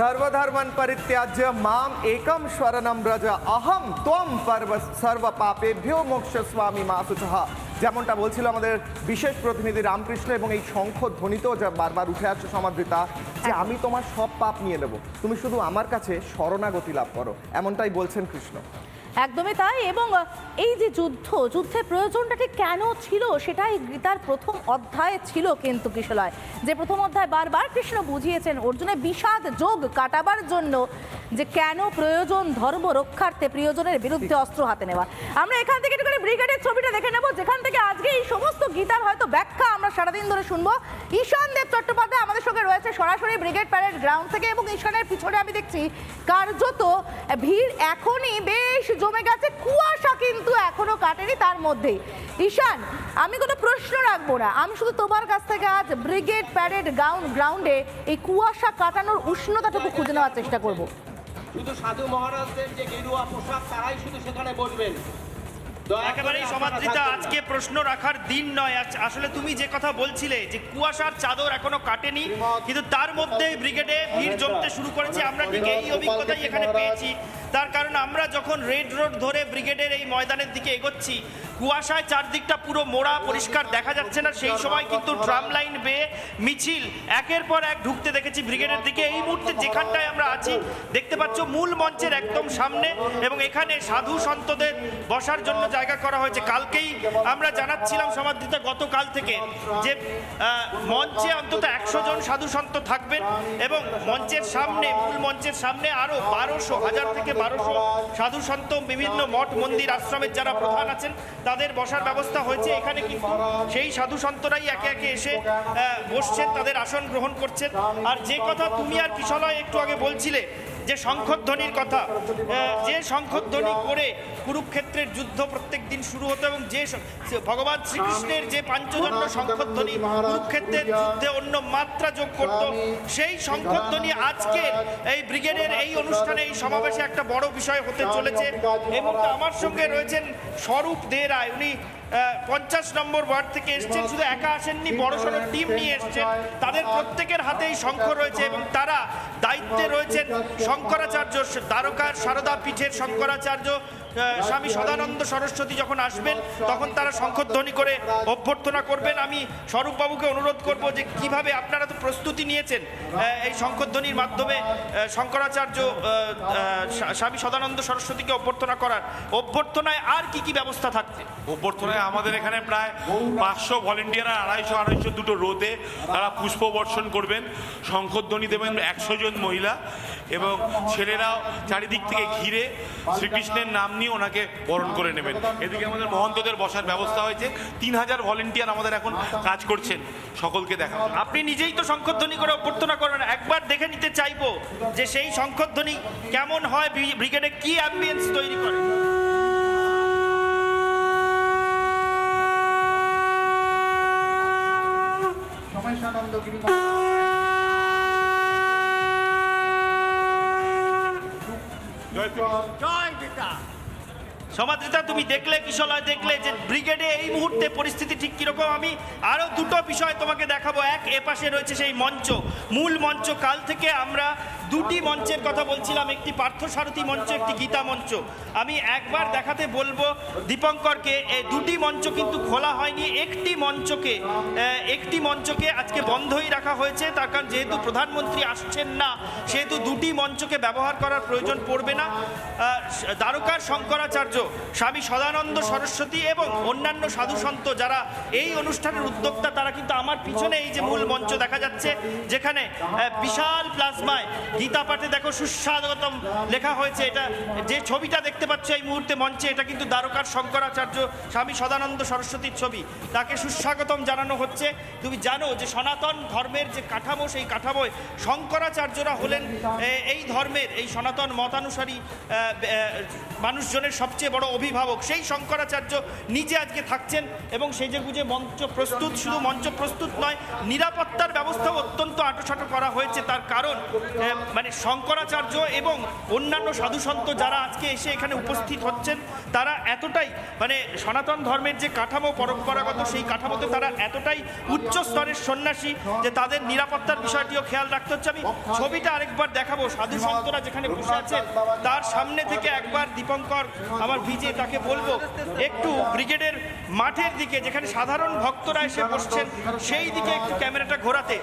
સર્વધર્મન পরিত্যাজ্য મામ একম સ્વરનમ অহম અહમ ત્વમ সর্ব સર્વ પાપેભ્યો મોક્ષ સ્વામી માસુચ যেমনটা বলছিল আমাদের বিশেষ প্রতিনিধি রামকৃষ্ণ এবং এই শঙ্খ ধ্বনিতেও যা বারবার উঠে আসছে সমাদৃতা, যে আমি তোমার সব পাপ নিয়ে নেব। তুমি শুধু আমার কাছে শরণাগতি লাভ করো, এমনটাই বলছেন কৃষ্ণ। একদমই তাই, এবং এই যে যুদ্ধ, যুদ্ধের প্রয়োজনটা ঠিক কেন ছিল সেটাই গীতার প্রথম অধ্যায় ছিল কিন্তু কিশলয়। যে প্রথম অধ্যায় বারবার কৃষ্ণ বুঝিয়েছেন, অর্জুনের বিষাদ যোগ কাটাবার জন্য যে কেন প্রয়োজন ধর্ম রক্ষার্থে প্রিয়জনের বিরুদ্ধে অস্ত্র হাতে নেওয়া। আমরা এখান থেকে একটুখানি ব্রিগেডের ছবিটা দেখে নেব, যেখান থেকে আজকে এই সমস্ত গীতার হয়তো ব্যাখ্যা আমরা সারাদিন ধরে শুনব। ঈশান দেব চট্টোপাধ্যায় আমাদের সঙ্গে সরাসরি ব্রিগেড প্যারেড গ্রাউন্ড থেকে এবং ঈশানের পিছনে আমি দেখছি কার্যত ভিড় এখনই বেশ জমে গেছে। কুয়াশা কিন্তু এখনও কাটেনি তার মধ্যেই ঈশান, আমি কোনো প্রশ্ন রাখব না। আমি শুধু তোমার কাছ থেকে আজ ব্রিগেড প্যারেড গ্রাউন্ড, গ্রাউন্ডে এই কুয়াশা কাটানোর উষ্ণতাটুকু খুঁজে নেওয়ার চেষ্টা করব। শুধু সাধু মহারাজদের যে গেরুয়া পোশাক, তারাই শুধু সেখানে বসবেন। একেবারেই সমাদৃতা। আজকে প্রশ্ন রাখার দিন নয়। আসলে তুমি যে কথা বলছিলে যে কুয়াশার চাদর এখনও কাটেনি, কিন্তু তার মধ্যে ব্রিগেডে ভিড় জমতে শুরু করেছে। আমরা ঠিক এই অভিজ্ঞতাই এখানে পেয়েছি। তার কারণ আমরা যখন রেড রোড ধরে ব্রিগেডের এই ময়দানের দিকে এগোচ্ছি কুয়াশায় চারদিকটা পুরো মোড়া পরিষ্কার দেখা যাচ্ছে না। সেই সময় কিন্তু ট্রাম লাইন বেয়ে মিছিল একের পর এক ঢুকতে দেখেছি ব্রিগেডের দিকে। এই মুহূর্তে যেখানটায় আমরা আছি, দেখতে পাচ্ছ মূল মঞ্চের একদম সামনে এবং এখানে সাধু সন্তদের বসার জন্য জায়গা করা হয়েছে। কালকেই আমরা জানাচ্ছিলাম সমাদৃতা গতকাল থেকে যে মঞ্চে অন্তত একশো জন সাধু সন্ত থাকবেন এবং মঞ্চের সামনে, মূল মঞ্চের সামনে আরও বারোশো, হাজার থেকে বারোশো সাধু সন্ত, বিভিন্ন মঠ, মন্দির, আশ্রমের যারা প্রধান আছেন তাদের বসার ব্যবস্থা হয়েছে। এখানে কিন্তু সেই সাধু সন্তরাই একে একে এসে বসছেন, তাদের আসন গ্রহণ করছেন। আর যে কথা তুমি আর কিশলয় একটু আগে বলছিলে যে শঙ্খধ্বনির কথা যে শঙ্খধ্বনি করে কুরুক্ষেত্রের যুদ্ধ প্রত্যেক দিন শুরু হতো এবং যে ভগবান শ্রীকৃষ্ণের যে পাঞ্চজন্য শঙ্খধ্বনি কুরুক্ষেত্রের যুদ্ধে অন্য মাত্রা যোগ করত, সেই শঙ্খধ্বনি আজকে এই ব্রিগেডের এই অনুষ্ঠানে, এই সমাবেশে একটা বড় বিষয় হতে চলেছে। এবং আমার সঙ্গে রয়েছেন স্বরূপ দে রায়, উনি পঞ্চাশ নম্বর ওয়ার্ড থেকে এসছেন। শুধু একা আসেননি, বড় সড়ো টিম নিয়ে এসছেন। তাদের প্রত্যেকের হাতেই শঙ্খ রয়েছে এবং তারা দায়িত্বে রয়েছেন শঙ্করাচার্য, দ্বারকার সারদা পীঠের শঙ্করাচার্য। স্বামী সদানন্দ সরস্বতী যখন আসবেন, তখন তারা শঙ্খধ্বনি করে অভ্যর্থনা করবেন। আমি স্বরূপবাবুকে অনুরোধ করব যে কীভাবে আপনারা তো প্রস্তুতি নিয়েছেন এই শঙ্খধ্বনির মাধ্যমে শঙ্করাচার্য স্বামী সদানন্দ সরস্বতীকে অভ্যর্থনা করার। অভ্যর্থনায় আর কি কি ব্যবস্থা থাকছে? অভ্যর্থনায় আমাদের এখানে প্রায় পাঁচশো ভলেন্টিয়ার, আড়াইশো আড়াইশো দুটো রোদে তারা পুষ্প বর্ষণ করবেন। শঙ্খধ্বনি দেবেন একশো জন মহিলা। এবং ছেলেরাও চারিদিক থেকে ঘিরে শ্রীকৃষ্ণের নাম নিয়ে ওনাকে বরণ করে নেবেন। এদিকে আমাদের মহন্তদের বসার ব্যবস্থা হয়েছে। তিন হাজার ভলেন্টিয়ার আমাদের এখন কাজ করছেন। সকলকে দেখা। আপনি নিজেই তো শঙ্খধ্বনি করে অভ্যর্থনা করেন। একবার দেখে নিতে চাইব যে সেই শঙ্খধ্বনি কেমন হয় ব্রি- ব্রিগেডে কি অ্যাম্বিয়েন্স তৈরি করে। সমাদ্রিতা তুমি দেখলে, কিশলয় দেখলে যে ব্রিগেডে এই মুহূর্তে পরিস্থিতি ঠিক কীরকম? আমি আরও দুটো বিষয় তোমাকে দেখাবো। এক, এপাশে রয়েছে সেই মঞ্চ। মূল মঞ্চ কাল থেকে আমরা দুটি মঞ্চের কথা বলছিলাম, একটি পার্থসারথী মঞ্চ, একটি গীতা মঞ্চ। আমি একবার দেখাতে বলব দীপঙ্করকে এই দুটি মঞ্চ কিন্তু খোলা হয়নি, একটি মঞ্চকে একটি মঞ্চকে আজকে বন্ধই রাখা হয়েছে। তার কারণ যেহেতু প্রধানমন্ত্রী আসছেন না, সেহেতু দুটি মঞ্চকে ব্যবহার করার প্রয়োজন পড়বে না। দ্বারকার শঙ্করাচার্য, স্বামী সদানন্দ সরস্বতী এবং অন্যান্য সাধু সন্ত যারা এই অনুষ্ঠানের উদ্যোক্তা, তারা কিন্তু আমার পিছনে এই যে মূল মঞ্চ দেখা যাচ্ছে, যেখানে বিশাল প্লাজমায় গীতা পাঠে দেখো সুস্বাগতম লেখা হয়েছে এটা। যে ছবিটা দেখতে পাচ্ছ এই মুহূর্তে মঞ্চে, এটা কিন্তু দ্বারকার শঙ্করাচার্য স্বামী সদানন্দ সরস্বতীর ছবি। তাকে সুস্বাগতম জানানো হচ্ছে। তুমি জানো যে সনাতন ধর্মের যে কাঠামো, সেই কাঠামোয় শঙ্করাচার্যরা হলেন এই ধর্মের, এই সনাতন মতানুসারী মানুষজনের সবচেয়ে বড় অভিভাবক। সেই শঙ্করাচার্য নিজে আজকে থাকছেন এবং সেই যে বুঝে মঞ্চ প্রস্তুত, শুধু মঞ্চ প্রস্তুত নয়, নিরাপত্তার ব্যবস্থাও অত্যন্ত আঁটোসাঁটো করা হয়েছে। তার কারণ মানে শঙ্করাচার্য এবং অন্যান্য সাধুসন্ত যারা আজকে এসে এখানে উপস্থিত হচ্ছেন তারা এতটাই মানে সনাতন ধর্মের যে কাঠামো পরম্পরাগত সেই কাঠামোতে তারা এতটাই উচ্চ স্তরের সন্ন্যাসী যে তাদের নিরাপত্তার বিষয়টিও খেয়াল রাখতে হচ্ছে। আমি ছবিটা আরেকবার দেখাবো। সাধু সন্তরা যেখানে বসে আছেন তার সামনে থেকে একবার দীপঙ্কর আমার ভিজে তাকে বলব একটু ব্রিগেডের মাঠের দিকে যেখানে সাধারণ ভক্তরা এসে বসছেন সেই দিকে একটু ক্যামেরাটা ঘোরাতে।